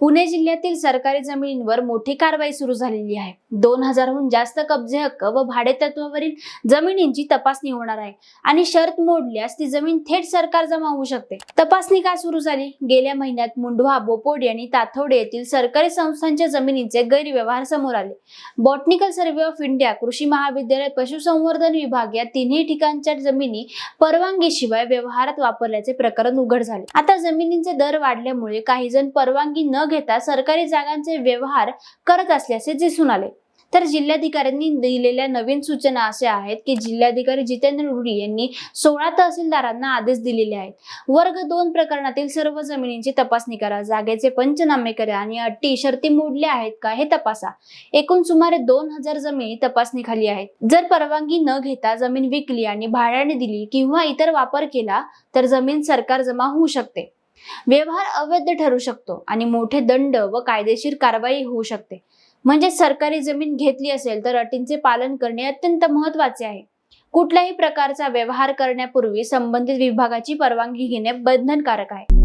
पुणे जिल्ह्यातील सरकारी जमिनींवर मोठी कारवाई सुरू झालेली आहे. दोन हजारहून जास्त कब्जे हक्क व भाडेतत्वावरील जमिनींची तपासणी होणार आहे आणि शर्त मोडल्यास ती जमीन थेट सरकार जमा होऊ शकते. तपासणी का सुरू झाली? गेल्या महिन्यात मुंढवा बोपोडी आणि ताथोडे येथील सरकारी संस्थांच्या जमिनींचे गैरव्यवहार समोर आले. बॉटनिकल सर्व्हे ऑफ इंडिया कृषी महाविद्यालय पशुसंवर्धन विभाग या तिन्ही ठिकाणच्या जमिनी परवानगीशिवाय व्यवहारात वापरल्याचे प्रकरण उघड झाले. आता जमिनींचे दर वाढल्यामुळे काही जण परवानगी न घेता सरकारी जागांचे व्यवहार करत असल्याचे दिसून आले. तर जिल्हाधिकाऱ्यांनी दिलेल्या नवीन सूचना अशा आहेत की जिल्हाधिकारी जितेंद्र रुडी यांनी सोळा तहसीलदारांना आदेश दिलेले आहेत. वर्ग दोन प्रकरणातील सर्व जमिनींची तपासणी करा जागेचे पंचनामे करा आणि अटी शर्ती मोडल्या आहेत का हे तपासा. एकूण सुमारे दोन हजार जमिनी तपासणीखाली आहेत. जर परवानगी न घेता जमीन विकली आणि भाड्याने दिली किंवा इतर वापर केला तर जमीन सरकार जमा होऊ शकते. व्यवहार अवैध ठरू शकतो आणि मोठे दंड व कायदेशीर कारवाई होऊ शकते. म्हणजे सरकारी जमीन घेतली असेल तर अटींचे पालन करणे अत्यंत महत्त्वाचे आहे. कुठल्याही प्रकारचा व्यवहार करण्यापूर्वी संबंधित विभागाची परवानगी घेणे बंधनकारक आहे.